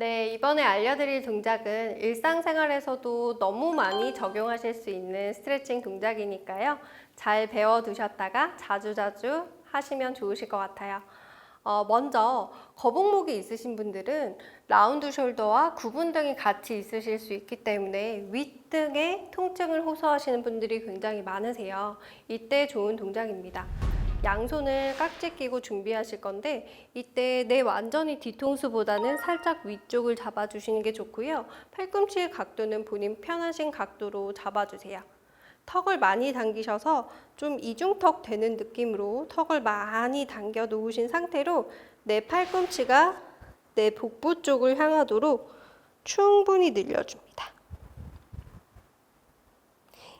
네, 이번에 알려드릴 동작은 일상생활에서도 너무 많이 적용하실 수 있는 스트레칭 동작이니까요. 잘 배워두셨다가 자주자주 하시면 좋으실 것 같아요. 어, 먼저 거북목이 있으신 분들은 라운드 숄더와 구분등이 같이 있으실 수 있기 때문에 윗등에 통증을 호소하시는 분들이 굉장히 많으세요. 이때 좋은 동작입니다. 양손을 깍지 끼고 준비하실 건데 이때 내 완전히 뒤통수보다는 살짝 위쪽을 잡아주시는 게 좋고요. 팔꿈치의 각도는 본인 편하신 각도로 잡아주세요. 턱을 많이 당기셔서 좀 이중턱 되는 느낌으로 턱을 많이 당겨 놓으신 상태로 내 팔꿈치가 내 복부 쪽을 향하도록 충분히 늘려줍니다.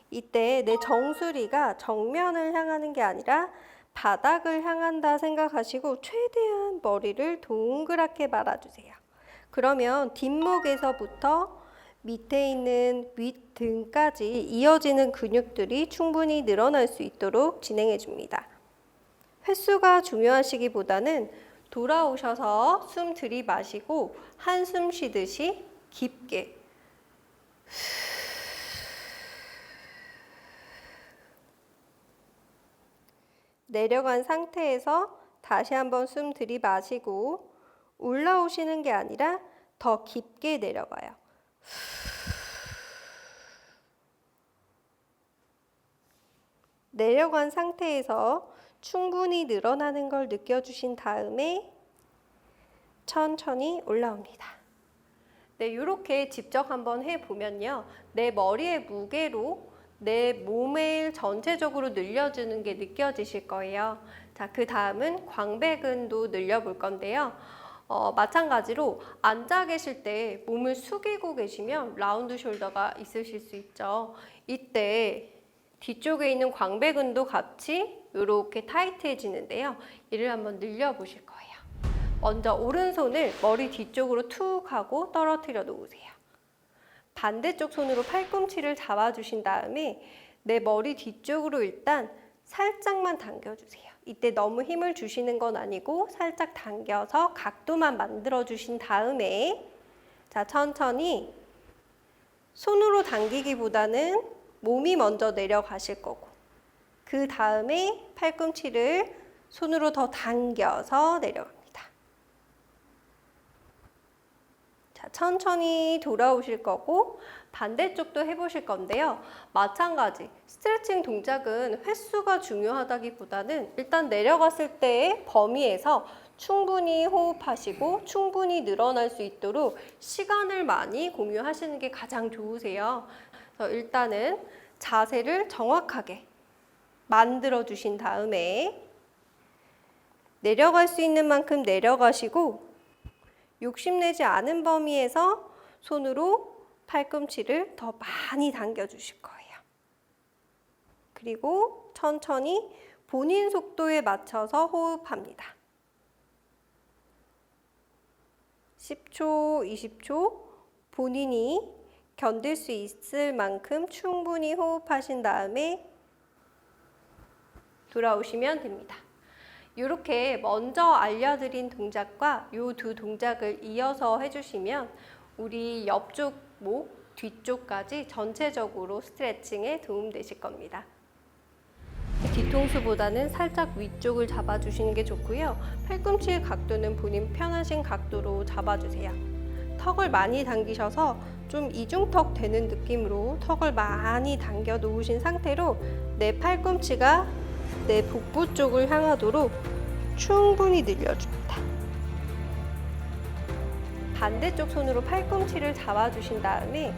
이때 내 정수리가 정면을 향하는 게 아니라 바닥을 향한다 생각하시고 최대한 머리를 동그랗게 말아주세요. 그러면 뒷목에서부터 밑에 있는 윗등까지 이어지는 근육들이 충분히 늘어날 수 있도록 진행해 줍니다. 횟수가 중요하시기보다는 돌아오셔서 숨 들이마시고 한숨 쉬듯이 깊게 내려간 상태에서 다시 한번 숨 들이마시고 올라오시는 게 아니라 더 깊게 내려가요. 내려간 상태에서 충분히 늘어나는 걸 느껴주신 다음에 천천히 올라옵니다. 네, 이렇게 직접 한번 해보면요. 내 머리의 무게로 내 몸을 전체적으로 늘려주는 게 느껴지실 거예요. 자, 그 다음은 광배근도 늘려볼 건데요. 어, 마찬가지로 앉아 계실 때 몸을 숙이고 계시면 라운드 숄더가 있으실 수 있죠. 이때 뒤쪽에 있는 광배근도 같이 이렇게 타이트해지는데요. 이를 한번 늘려보실 거예요. 먼저 오른손을 머리 뒤쪽으로 툭 하고 떨어뜨려 놓으세요. 반대쪽 손으로 팔꿈치를 잡아주신 다음에 내 머리 뒤쪽으로 일단 살짝만 당겨주세요. 이때 너무 힘을 주시는 건 아니고 살짝 당겨서 각도만 만들어 주신 다음에 자 천천히 손으로 당기기보다는 몸이 먼저 내려가실 거고 그 다음에 팔꿈치를 손으로 더 당겨서 내려갑니다. 자, 천천히 돌아오실 거고 반대쪽도 해보실 건데요. 마찬가지 스트레칭 동작은 횟수가 중요하다기보다는 일단 내려갔을 때의 범위에서 충분히 호흡하시고 충분히 늘어날 수 있도록 시간을 많이 공유하시는 게 가장 좋으세요. 그래서 일단은 자세를 정확하게 만들어 주신 다음에 내려갈 수 있는 만큼 내려가시고 욕심내지 않은 범위에서 손으로 팔꿈치를 더 많이 당겨 주실 거예요. 그리고 천천히 본인 속도에 맞춰서 호흡합니다. 10초, 20초 본인이 견딜 수 있을 만큼 충분히 호흡하신 다음에 돌아오시면 됩니다. 이렇게 먼저 알려드린 동작과 이 두 동작을 이어서 해주시면 우리 옆쪽 목, 뒤쪽까지 전체적으로 스트레칭에 도움되실 겁니다. 뒤통수보다는 살짝 위쪽을 잡아주시는 게 좋고요. 팔꿈치의 각도는 본인 편하신 각도로 잡아주세요. 턱을 많이 당기셔서 좀 이중턱 되는 느낌으로 턱을 많이 당겨 놓으신 상태로 내 팔꿈치가 내 복부 쪽을 향하도록 충분히 늘려줍니다. 반대쪽 손으로 팔꿈치를 잡아주신 다음에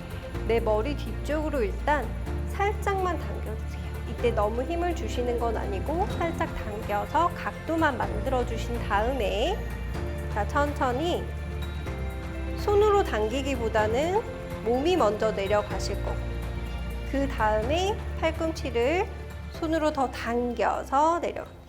내 머리 뒤쪽으로 일단 살짝만 당겨주세요. 이때 너무 힘을 주시는 건 아니고 살짝 당겨서 각도만 만들어주신 다음에 자 천천히 손으로 당기기보다는 몸이 먼저 내려가실 거고 그 다음에 팔꿈치를 손으로 더 당겨서 내려갑니다.